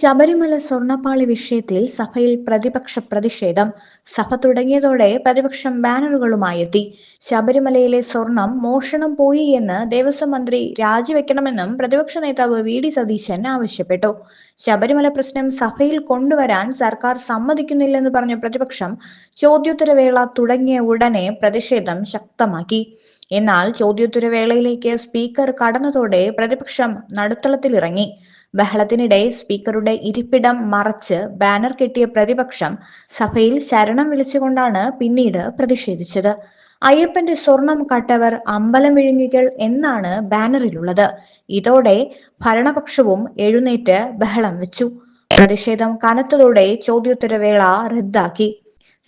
ശബരിമല സ്വർണപ്പാളി വിഷയത്തിൽ സഭയിൽ പ്രതിപക്ഷ പ്രതിഷേധം. സഭ തുടങ്ങിയതോടെ പ്രതിപക്ഷം ബാനറുകളുമായി എത്തി ശബരിമലയിലെ സ്വർണം മോഷണം പോയി എന്ന് ദേവസ്വം മന്ത്രി രാജിവെക്കണമെന്നും പ്രതിപക്ഷ നേതാവ് വി ഡി സതീശൻ ആവശ്യപ്പെട്ടു. ശബരിമല പ്രശ്നം സഭയിൽ കൊണ്ടുവരാൻ സർക്കാർ സമ്മതിക്കുന്നില്ലെന്ന് പറഞ്ഞ പ്രതിപക്ഷം ചോദ്യോത്തരവേള തുടങ്ങിയ ഉടനെ പ്രതിഷേധം ശക്തമാക്കി. എന്നാൽ ചോദ്യോത്തരവേളയിലേക്ക് സ്പീക്കർ കടന്നതോടെ പ്രതിപക്ഷം നടുത്തളത്തിലിറങ്ങി. ബഹളത്തിനിടെ സ്പീക്കറുടെ ഇരിപ്പിടം മറച്ച് ബാനർ കെട്ടിയ പ്രതിപക്ഷം സഭയിൽ ശരണം വിളിച്ചുകൊണ്ടാണ് പിന്നീട് പ്രതിഷേധിച്ചത്. അയ്യപ്പന്റെ സ്വർണം കട്ടവർ അമ്പലം വിഴുങ്ങികൾ എന്നാണ് ബാനറിലുള്ളത്. ഇതോടെ ഭരണപക്ഷവും എഴുന്നേറ്റ് ബഹളം വെച്ചു. പ്രതിഷേധം കനത്തതോടെ ചോദ്യോത്തരവേള റദ്ദാക്കി.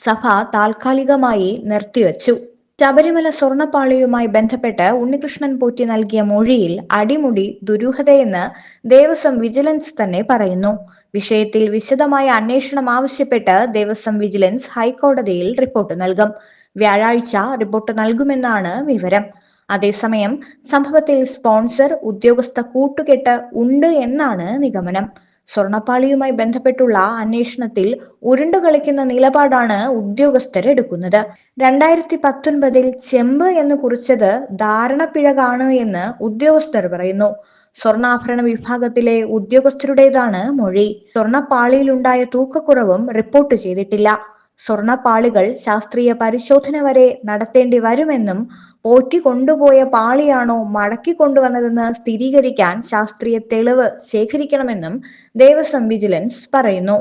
സഭ താൽക്കാലികമായി നിർത്തിവച്ചു. ശബരിമല സ്വർണപ്പാളിയുമായി ബന്ധപ്പെട്ട് ഉണ്ണികൃഷ്ണൻ പോറ്റി നൽകിയ മൊഴിയിൽ അടിമുടി ദുരൂഹതയെന്ന് ദേവസ്വം വിജിലൻസ് തന്നെ പറയുന്നു. വിഷയത്തിൽ വിശദമായ അന്വേഷണം ആവശ്യപ്പെട്ട് ദേവസ്വം വിജിലൻസ് ഹൈക്കോടതിയിൽ റിപ്പോർട്ട് നൽകും. വ്യാഴാഴ്ച റിപ്പോർട്ട് നൽകുമെന്നാണ് വിവരം. അതേസമയം സംഭവത്തിൽ സ്പോൺസർ ഉദ്യോഗസ്ഥ കൂട്ടുകെട്ട് ഉണ്ട് എന്നാണ് നിഗമനം. സ്വർണപ്പാളിയുമായി ബന്ധപ്പെട്ടുള്ള അന്വേഷണത്തിൽ ഉരുണ്ടു കളിക്കുന്ന നിലപാടാണ് ഉദ്യോഗസ്ഥരെടുക്കുന്നത് രണ്ടായിരത്തി പത്തൊൻപതിൽ ചെമ്പ് എന്ന് കുറിച്ചത് ധാരണപ്പിഴകാണ് എന്ന് ഉദ്യോഗസ്ഥർ പറയുന്നു. സ്വർണാഭരണ വിഭാഗത്തിലെ ഉദ്യോഗസ്ഥരുടേതാണ് മൊഴി. സ്വർണപ്പാളിയിലുണ്ടായ തൂക്കക്കുറവും റിപ്പോർട്ട് ചെയ്തിട്ടില്ല. സ്വർണപ്പാളികൾ ശാസ്ത്രീയ പരിശോധന വരെ നടത്തേണ്ടി വരുമെന്നും പോറ്റി കൊണ്ടുപോയ പാളിയാണോ മടക്കി കൊണ്ടുവന്നതെന്ന് സ്ഥിരീകരിക്കാൻ ശാസ്ത്രീയ തെളിവ് ശേഖരിക്കണമെന്നും ദേവസ്വം വിജിലൻസ് പറയുന്നു.